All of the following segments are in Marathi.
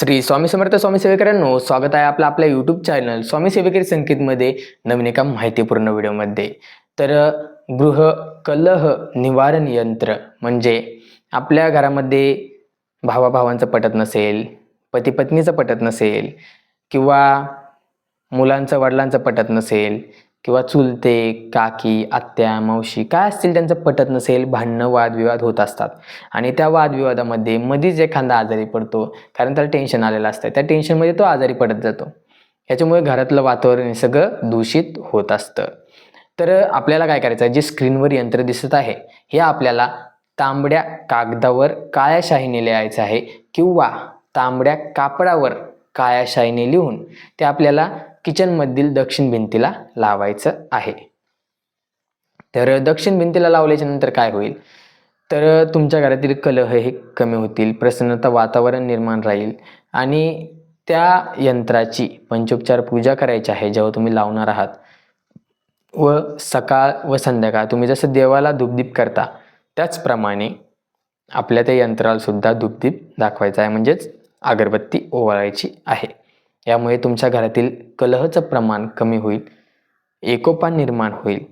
श्री स्वामी समर्थ स्वामी सेवेकरांनो स्वागत आहे आपलं आपल्या यूट्यूब चॅनल स्वामी सेवेकरी संकेतमध्ये नवीन एका माहितीपूर्ण व्हिडिओमध्ये. तर गृह कलह निवारण यंत्र म्हणजे आपल्या घरामध्ये भावाभावांचं पटत नसेल पती पत्नीचं पटत नसेल किंवा मुलांचं वडिलांचं पटत नसेल किंवा चुलते काकी आत्या मावशी काय असतील त्यांचं पटत नसेल भांडणं वादविवाद होत असतात. आणि त्या वादविवादामध्ये मधीच एखादा आजारी पडतो कारण त्याला टेन्शन आलेलं असतं त्या टेन्शनमध्ये तो आजारी पडत जातो. याच्यामुळे घरातलं वातावरण हे सगळं दूषित होत असतं. तर आपल्याला काय करायचं आहे? जे स्क्रीनवर यंत्र दिसत आहे हे आपल्याला तांबड्या कागदावर काळ्या शाहीने लिहायचं आहे किंवा तांबड्या कापडावर काळ्या शाईने लिहून ते आपल्याला किचनमधील दक्षिण भिंतीला लावायचं आहे. तर दक्षिण भिंतीला लावल्याच्या नंतर काय होईल? तर तुमच्या घरातील कलह हे कमी होतील प्रसन्नता वातावरण निर्माण राहील आणि त्या यंत्राची पंचोपचार पूजा करायची आहे जेव्हा तुम्ही लावणार आहात. व सकाळ व संध्याकाळ तुम्ही जसं देवाला धूपदीप करता त्याचप्रमाणे आपल्या त्या यंत्रालासुद्धा धूपदीप दाखवायचा आहे. म्हणजेच अगरबत्ती ओवाळायची आहे. यामुळे तुमच्या घरातील कलहचं प्रमाण कमी होईल एकोपा निर्माण होईल.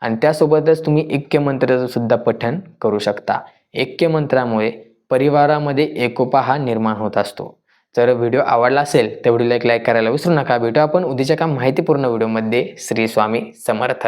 आणि त्यासोबतच तुम्ही ऐक्य मंत्राचं सुद्धा पठण करू शकता. ऐक्य मंत्रामुळे परिवारामध्ये एकोपा हा निर्माण होत असतो. जर व्हिडिओ आवडला असेल तर व्हिडिओला एक लाईक करायला विसरू नका. भेटू आपण उद्याच्या का माहितीपूर्ण व्हिडिओमध्ये. श्री स्वामी समर्थ.